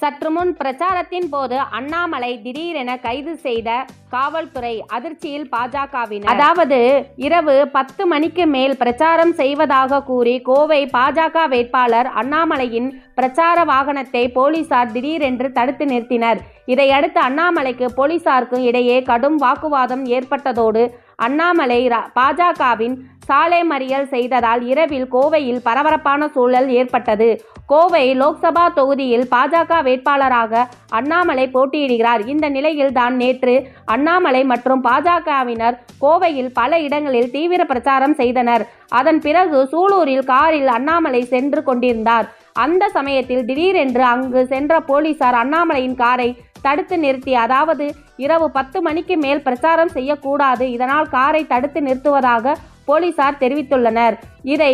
சற்று முன் பிரச்சாரத்தின் போது அண்ணாமலை திடீரென கைது செய்த காவல்துறை அதிர்ச்சியில் பாஜகவினர். அதாவது இரவு பத்து மணிக்கு மேல் பிரச்சாரம் செய்வதாக கூறி கோவை பாஜக வேட்பாளர் அண்ணாமலையின் பிரச்சார வாகனத்தை போலீசார் திடீரென்று தடுத்து நிறுத்தினர். இதையடுத்து அண்ணாமலைக்கு போலீசாருக்கும் இடையே கடும் வாக்குவாதம் ஏற்பட்டதோடு அண்ணாமலை பாஜகவின் சாலை மறியல் செய்ததால் இரவில் கோவையில் பரபரப்பான சூழல் ஏற்பட்டது. கோவை லோக்சபா தொகுதியில் பாஜக வேட்பாளராக அண்ணாமலை போட்டியிடுகிறார். இந்த நிலையில் தான் நேற்று அண்ணாமலை மற்றும் பாஜகவினர் கோவையில் பல இடங்களில் தீவிர பிரச்சாரம் செய்தனர். அதன் பிறகு சூலூரில் காரில் அண்ணாமலை சென்று கொண்டிருந்தார். அந்த சமயத்தில் திடீரென்று அங்கு சென்ற போலீசார் அண்ணாமலையின் காரை தடுத்து நிறுத்தி அதாவது இரவு பத்து மணிக்கு மேல் பிரச்சாரம் செய்யக்கூடாது இதனால் காரை தடுத்து நிறுத்துவதாக போலீசார் தெரிவித்துள்ளனர். இதை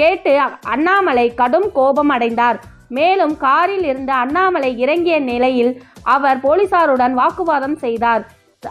கேட்டு அண்ணாமலை கடும் கோபம் அடைந்தார். மேலும் காரில் இருந்த அண்ணாமலை இறங்கிய நிலையில் அவர் போலீசாருடன் வாக்குவாதம் செய்தார்.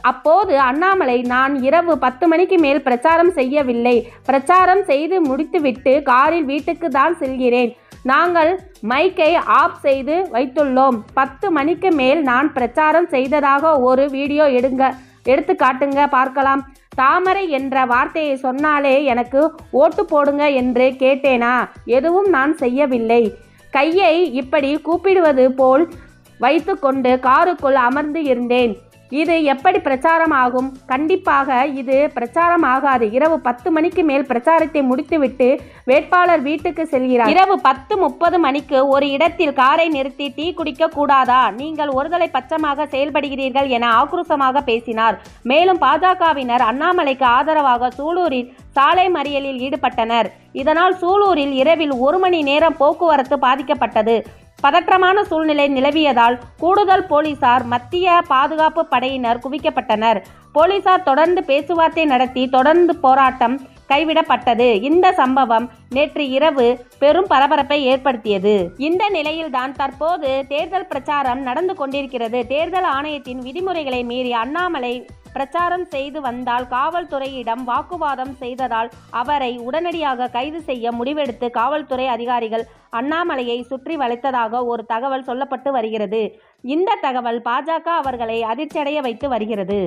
அப்போது அண்ணாமலை நான் இரவு பத்து மணிக்கு மேல் பிரச்சாரம் செய்யவில்லை. பிரச்சாரம் செய்து முடித்துவிட்டு காரில் வீட்டுக்கு தான் செல்கிறேன். நாங்கள் மைக்கை ஆஃப் செய்து வைத்துள்ளோம். பத்து மணிக்கு மேல் நான் பிரச்சாரம் செய்ததாக ஒரு வீடியோ எடுங்க எடுத்து காட்டுங்க பார்க்கலாம். தாமரை என்ற வார்த்தையை சொன்னாலே எனக்கு ஓட்டு போடுங்க என்று கேட்டேனா? எதுவும் நான் செய்யவில்லை. கையை இப்படி கூப்பிடுவது போல் வைத்துக்கொண்டு காருக்குள் அமர்ந்து இருந்தேன். இது எப்படி பிரச்சாரம் ஆகும் கண்டிப்பாக இது பிரச்சாரம் ஆகாது இரவு பத்து மணிக்கு மேல் பிரச்சாரத்தை முடித்துவிட்டு வேட்பாளர் வீட்டுக்கு செல்கிறார். இரவு பத்து முப்பது மணிக்கு ஒரு இடத்தில் காரை நிறுத்தி டீ குடிக்க கூடாதா? நீங்கள் ஒருதலை பட்சமாக செயல்படுகிறீர்கள் என ஆக்ரோஷமாக பேசினார். மேலும் பாஜகவினர் அண்ணாமலைக்கு ஆதரவாக சூலூரில் சாலை மறியலில் ஈடுபட்டனர். இதனால் சூலூரில் இரவில் ஒரு மணி நேரம் போக்குவரத்து பாதிக்கப்பட்டது. பதற்றமான சூழ்நிலை நிலவியதால் கூடுதல் போலீசார் மத்திய பாதுகாப்பு படையினர் குவிக்கப்பட்டனர். போலீசார் தொடர்ந்து பேச்சுவார்த்தை நடத்தி தொடர்ந்து போராட்டம் கைவிடப்பட்டது. இந்த சம்பவம் நேற்று இரவு பெரும் பரபரப்பை ஏற்படுத்தியது. இந்த நிலையில்தான் தற்போது தேர்தல் பிரச்சாரம் நடந்து கொண்டிருக்கிறது. தேர்தல் ஆணையத்தின் விதிமுறைகளை மீறி அண்ணாமலை பிரச்சாரம் செய்து வந்தால் காவல்துறையிடம் வாக்குவாதம் செய்ததால் அவரை உடனடியாக கைது செய்ய முடிவெடுத்து காவல்துறை அதிகாரிகள் அண்ணாமலையை சுற்றி வளைத்ததாக ஒரு தகவல் சொல்லப்பட்டு வருகிறது. இந்த தகவல் பாஜக அவர்களை அதிர்ச்சியடைய வைத்து வருகிறது.